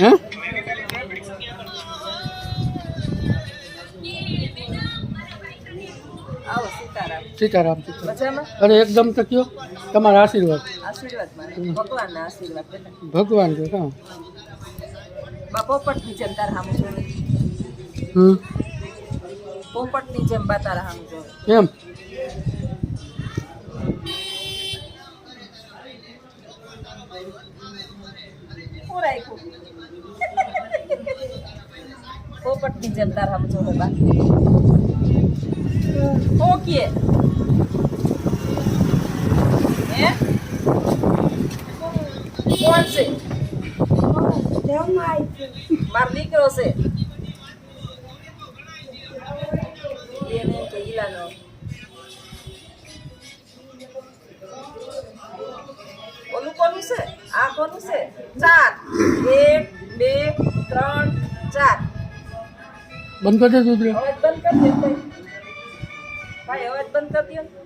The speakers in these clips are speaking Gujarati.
હે? આવો સીતારામ. અરે એકદમ તો કયો તમારા આશીર્વાદ. આશીર્વાદ મારે. આશીર્વાદ ભગવાન છે હા. પોપટની જેમ તારા હામું જોવે. હમ. પોપટની જેમ બા તારા હામું જોવે. એમ? જેમ તારા હામું જોવે બા હું કે હે? કોણ છે? મારો દીકરો છે. એને કે ઈલાનો કોનું છે? આ કોનું છે? ચાર. એક, બે, ત્રણ બંધ કરી દે રુદ્ર બંધ કરી દે ભાઈ. અવાજ બંધ કરી દો.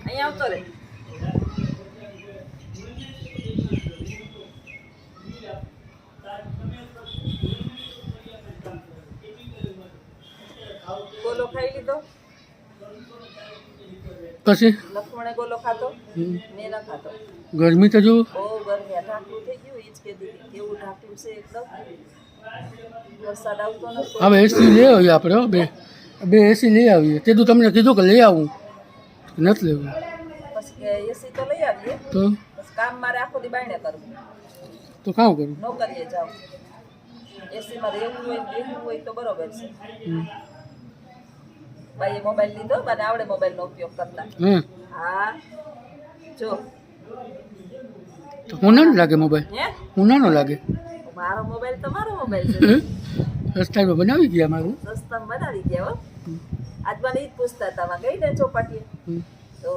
અહીંયા આવતો રે. ગોલો ખાઈ લીધો? પછી? લક્ષ્મણે ગોલો ખાતો મેં ન ખાતો ગરમી તો જુઓ બહુ ગરમી આ ઢાંકણું થઈ ગયું એ જ છે એકદમ. વરસાદ આવતો નથી. હવે એસી લઈ આવીએ આપણે બે. બે એસી લઈ આવીએ. તે તો તમને કીધું કે લઈ આવું. નથી લેવું. એસી તો લઈ આવીએ. તો? કામ મારે આખો દી બાયણે કરવું. તો કામ કરું? નોકરીએ જાઉં. એસીમાં રહેવું હોય ને હોય તો બરોબર છે. ભાઈએ મોબાઈલ લીધો મને આવડે મોબાઈલનો ઉપયોગ કરતા. હા. જો. તો હું નાનો લાગે મોબાઈલ હે? નાનો લાગે. મારો મોબાઈલ તમારો મોબાઈલ છે. સસ્તામાં બનાવી ગયા મારું? સસ્તામાં બનાવી ગયા હો. આજ ઈ પૂછતા હતા માં ગઈ ને ચોપાટીએ તો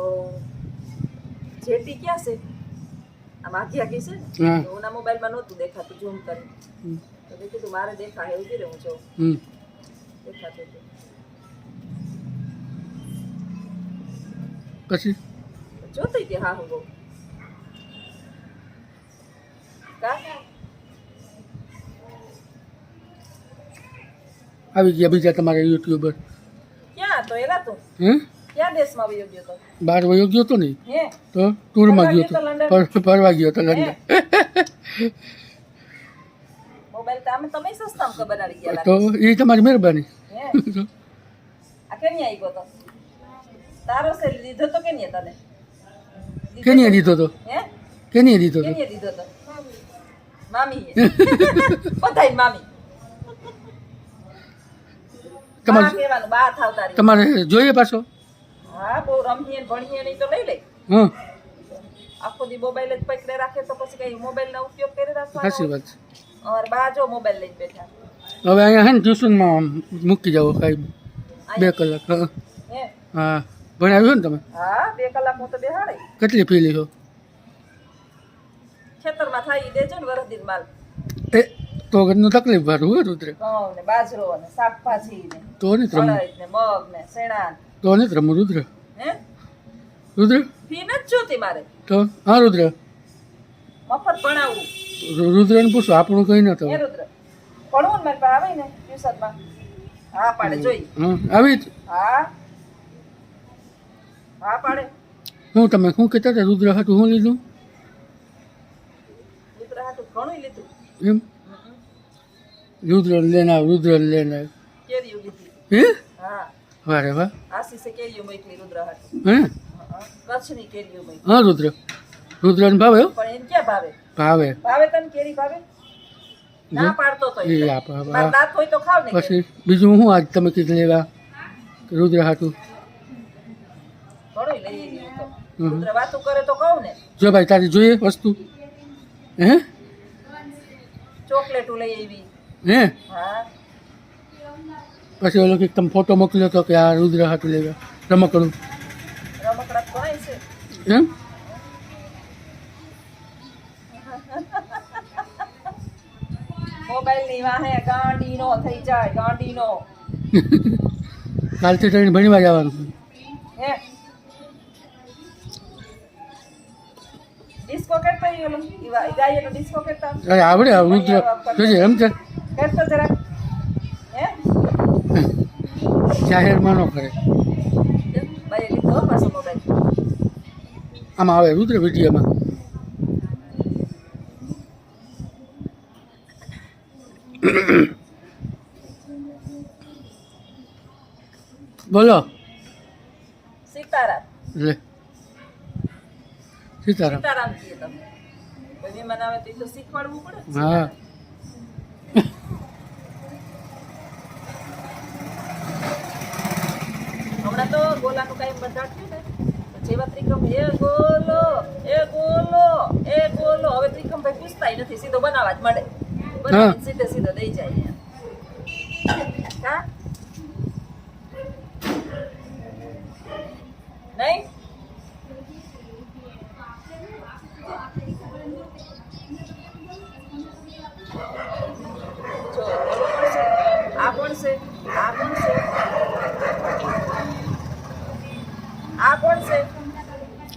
જેટી ક્યાં છે? આમ આખી આખી છે ને? ઓના મોબાઈલમાં નહોતું દેખાતું ઝૂમ કરી. તો મેં કીધું મારે દેખાય એવું કીધું હું જોઉં હમ. દેખાતું હતું. પછી? જોતી હતી હા હું બહુ કા આવી ગયા બીજા તમારા યુટ્યુબર. ક્યાં તો એલા તો? હે? ક્યાં દેશમાં વયો ગયો તો? બાર વયો ગયો તો નહીં હે? તો ટૂરમાં ગયો તો ફરવા ગયો તો લંડન મોબાઈલ તો તમે સસ્તામાં ખબર આવી ગયા તો એ તમારી મહેરબાની. આ કેની આવી તો? તારો છે લીધો તો કેની તને? તો? દીધો તો? હે? કેનીએ દીધો તો? કેની દીધો તો? મામી બધાય મામી તમારે બા થાવ તમારે જોઈએ પાછો હા બહુ રમીએ ને ભણીએ નહીં તો લઈ લે હમ આખો દી મોબાઈલ જ પકડે રાખે તો પછી કઈ મોબાઈલ નો ઉપયોગ કરી સાચી રાખવાનો વાત છે અમારે બા જો મોબાઈલ લઈને બેઠા હવે અહીંયા હે ને ટ્યુશનમાં મૂકી જાવ કાંઈ બે કલાક હા હે હા ભણાવ્યું ને તમે હા બે કલાક હું તો બેહાડે કેટલી ફી લીધો ખેતરમાં થાય ઈ દેજો ને વરદીન માલ. એ તો ઘરનું તકલીફ વાળું હોય રુદ્ર ઘઉં ને બાજરો ને શાકભાજી ને તો નહીં રમવું ને મગ ને ને. તો નહીં રમવું રુદ્ર. હે? રુદ્ર? ફી નથી જોતી મારે. તો? હા રુદ્ર. મફત ભણાવું. રુદ્રને પૂછો આપણું કંઈ ન હે થયું રુદ્ર? ભણવું ને મારે પાસે આવે ને ટ્યુશનમાં. હા પાડે જોઈ. હા આવી. હા. હા પાડે. હું તમે શું કહેતા હતા? રુદ્ર હતું શું લીધું? રુદ્ર ઘણું લીધું. એમ? રુદ્ર લેના રુદ્ર લેના કેરીયું લીધી. હે? હા. વારે વાહ. આશીષે મોકલી રુદ્ર હાટું. હે? હં, કચ્છની કેરીયું મોકલી. હા રુદ્ર. રુદ્રને ભાવે પણ એને ક્યાં ભાવે? ભાવે. ભાવે તને કેરી ભાવે? ના પાડતો તો એ. આપ આપ, મારા આ. દાંત હોય તો ખાવ ને પછી બીજું શું આજ તમે કીધું લેવા? રુદ્ર હાટું. ઘણું લઈ આવી હું તો. હમ. રુદ્ર વાતું કરે તો કહું ને. જો ભાઈ તારી જોઈએ વસ્તુ. હે? ચોકલેટું લઈ આવી. હે? હા. પછી ઓલો કે તમે ફોટો મોકલ્યો તો કે આ રુદ્ર હાટું લેવા રમકડું. રમકડા કોણાય છે. એમ? મોબાઈલની વાહે ગાંડીનો થઈ જાય ગાંડીનો. કાલથી ટ્રેન ભણીવા જવાનું હે? ડિસ્કો કરતો ડિસ્કો કરતા. અરે આવડે આ રુદ્ર જોજે એમ છે? કરતો જરાક. હે? જાહેરમાં ન કરે. આમાં આવે રુદ્ર વિડીયોમાં. બોલો. સીતારામ. લે. સીતારામ. સીતારામ કીએ તમે. કોઈ મહેમાન આવે તો શીખવાડવું પડે હા. હમણાં તો ગોલાનું કાંઈ બંધાતું ને જેવા ત્રિકમ એ ગોલો એ ગોલો એ ગોલો. હવે ત્રિકમભાઈ પૂછતાય નથી સીધો બનાવવા જ મળે. બનાવીને સીધે સીધો દઈ જાય હા? નહીં?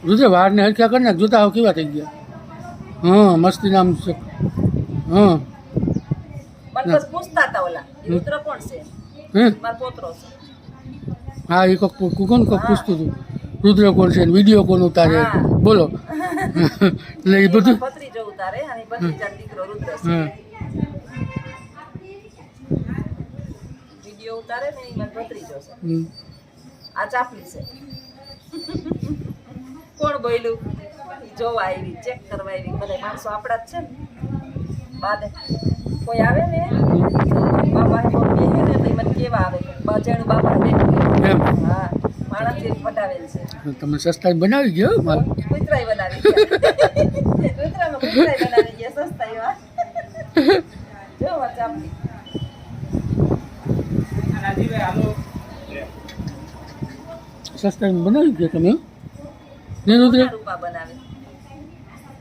રુદ્ર વારને હરખ્યા કરી નાખ જોતા આવ કેવા થઈ ગયા. હા મસ્તી નામ છે. હા. બસ પૂછતા હતા ઓલા કોણ છે? હે? મારો પોતરો છે. હા એ કોક કોણ કોક પૂછતું હતું રુદ્ર કોણ છે વીડિયો કોણ ઉતારે? બોલો. એટલે એ બધું ભત્રીજો ઉતારે અને ઈ ભત્રીજાનો દીકરો રુદ્ર છે. હા. વીડિયો ઉતારે ને મારો ભત્રીજો છે. આ ચાપલી છે. કોણ બોલ્યું? જોવા આવી ચેક કરવા આવી. બધા માણસો આપણા જ છે ને? બાને કોઈ આવે ને? બાપા હે ને તો મને કેવા આવે? બજાણું બાપા બેઠું હા માણસ જેવી પટાવેલ છે. તમે સસ્તાઈ બનાવી ગયો માલ બનાવી કૂતરામાં કૂતરાય બનાવી ગયા સસ્તાઈ એવા. જો આ ચાપલી સસ્તા બનાવી ગયો તમે? ને રુદ્ર રૂપા બનાવે.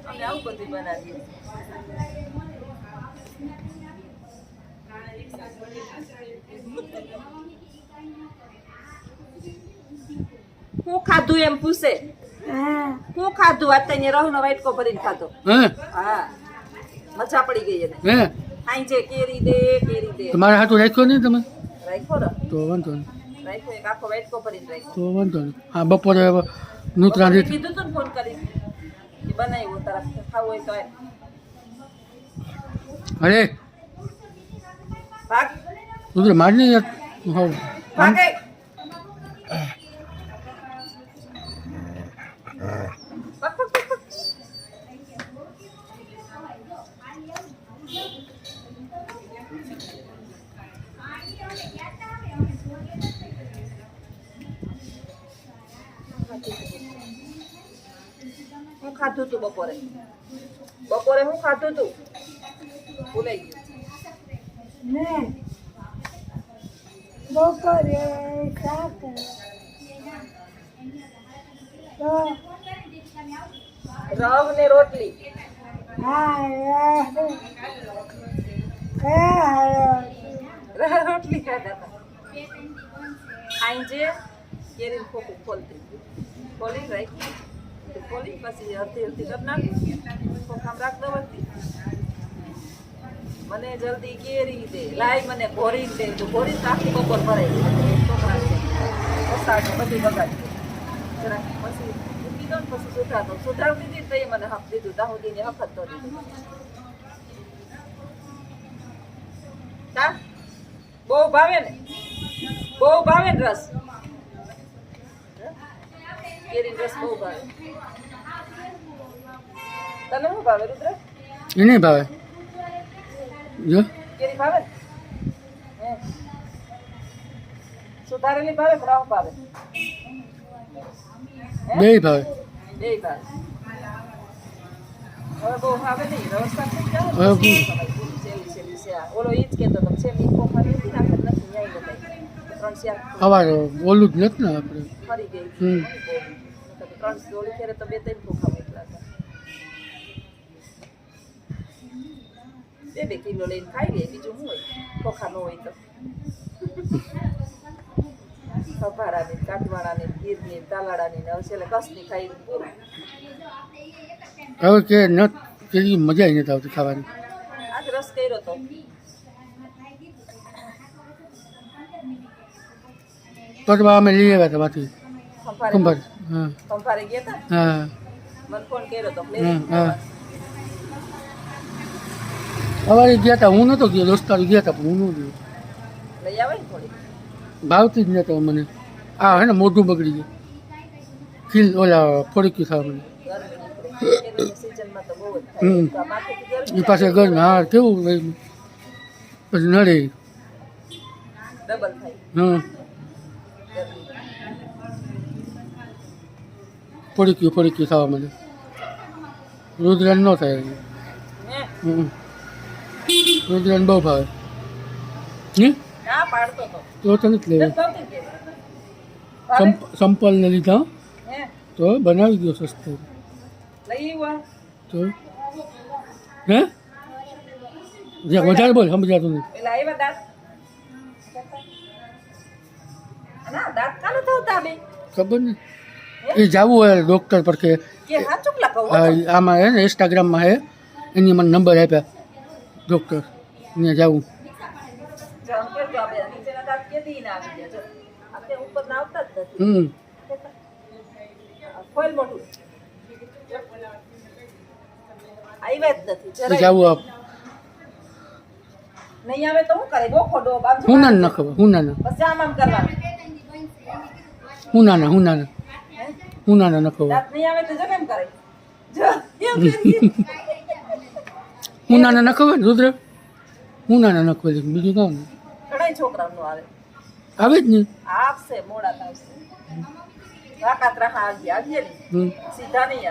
અમે આવું બધું બનાવીએ. હું ખાધું એમ પૂછે. હું. ખાધું? આ તને રહુનો વાટકો ભરીને ખાધો. હા? મજા પડી ગઈ એને. હે? આઈ કેરી દે કેરી દે. તમારા હાથું રાખ્યો નહીં તમે? રાખ્યો ને? તો વાંધો નહીં. રાખ્યો એક આખો વાટકો ભરીને રાખ્યો. તો વાંધો નહીં. હા બપોરે નૂતરા ટ્રાન્ઝિટ કીધું તું ને ફોન કરી. બનાવ્યું તારા ખાવું હોય તો. અરે. ભાગ. રુદ્ર મારી નહીં ભાગ, બપોરે? બપોરે હું ખાધું તું? ભૂલાઈ ગયું. બપોરે શાક રવ ને રોટલી. રોટલી ખાધા હતા જે કેરી ખોખું ખોલતી. ખોલી રાખી. મને જલ્દી કેરી દે લાઈ મને ભોરી દે તો ભોરી આખી બપોર ભરાઈ પછી મૂકી ને પછી સુધાર સુધારી દીધી તો એ મને હક દીધું હક જ તો બહુ ભાવે ને બહુ ભાવે ને રસ કેરીનો રસ બહુ ભાવે. તને શું ભાવે રુદ્ર? એ નહીં ભાવે. જો. કેરી ભાવે? સુધારેલી ભાવે કે રાવ ભાવે? બે ભાવે. બેય ભાવે. હવે બહુ ભાવે નહીં રસ્તા થઈ ગયા હવે છે. ઓલો ઈ જ કહેતો તમે છેલ્લી ખોખાની હતી ને આખરે નથી ન્યાય બતાવી. ત્રણ ચાર. સવારે ઓલું જ નથી ને આપણે? ફરી ગઈ. ત્રણ ઓલી ફેરે તો બે ત્રણ ભૂખા મોકલા હતા. બે બે કિલો લઈને ખાઈ લે બીજું શું હોય? ખોખા ન હોય તો. ખભારાની કાટવાળાની ગીરની તાલાળાની ને છેલ્લે કસની ખાઈ પૂરું હવે કે ન કેરી મજા નથી આવતી ખાવાની. આજ રસ કર્યો તો. પરવા અમે લઈ આવ્યા હતા માંથી ખંભારે ખંભાત હા. ખંભારે ગયા હતા હા. મને ફોન કર્યો તો હા. સવારે ગયા હતા હું નહોતો ગયો દોસ્તારો ગયા હતા પણ હું ન ગયો. લઈ આવે ને થોડી ભાવતી જ નહોતો મને. આ હે ને મોઢું બગડી ગયું. ખીલ ઓલા ફોડક્યું થવા મને હમ. થાય એ પાસે ગરમ હા કેવું પછી નડે. ડબલ ગરમી ફોડક્યું ફોડક્યું થવા મને રુદ્રન ન થાય. રુદ્રન બહુ ભાવે. તો તને જ લેવું. સંપલને લીધા. તો બનાવી દો સસ્તો. તો? હે? જે, વધારે બોલ, સમજાતું નથી. પેલા આવ્યા દાંત ના દાંત કાલે થતા બે ખબર નહીં એ જવું હોય ડૉક્ટર પર કે કે હા ચૂકલા કહું આ આમાં હે ને ઇન્સ્ટાગ્રામમાં હે. એની મને નંબર આપ્યા. ડૉક્ટર ત્યાં જવું. જામ કરજો આપણે નીચેના દાંત કેદી ના આવી ગયા. જો આપણે ઉપર ના આવતા જ નથી. હમ. ખોલ મોટું આવ્યા જ નથી એ જરાય જવું આપ. નહીં આવે તો શું કરે? ગોખો ડોબ આમ જો હું ના ન ખબર હું ના ના. બસ આમ આમ કરવાનું. હું ના ના હું ના ના. હે? હું ના ના ન નહીં આવે તો જો કરે? જો એમ કરીએ. હું ના ના ન ખબર રુદ્ર. હું ના ના ન બીજું કહું ને. આવે. આવે જ નહીં આપશે મોડા આવશે. ને. સીધા નહીં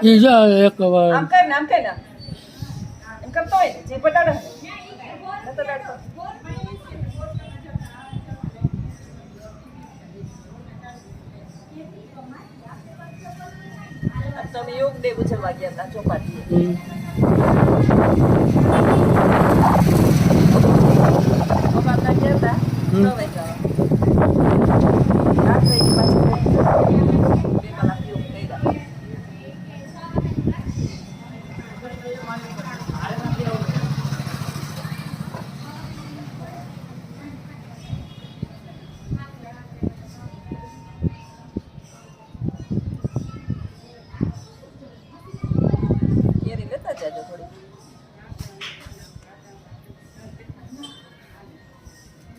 તો અમે યોગ ડે ઉજવવા ગયા હતા. ચોપાટના ગયા હતા.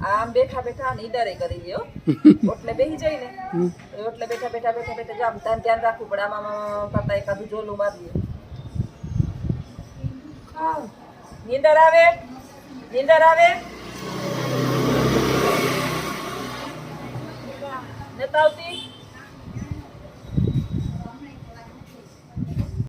આમ બેઠા બેઠા અને ઈદારે કરી લ્યો. ઓટલે બેહી જાય ને ઓટલે બેઠા બેઠા બેઠા બેઠા જો આમ ધ્યાન ધ્યાન રાખવું પડે. આમાં કરતા એકાદું જોલું મારી નીંદર આવે? નીંદર આવે? નથી આવતી?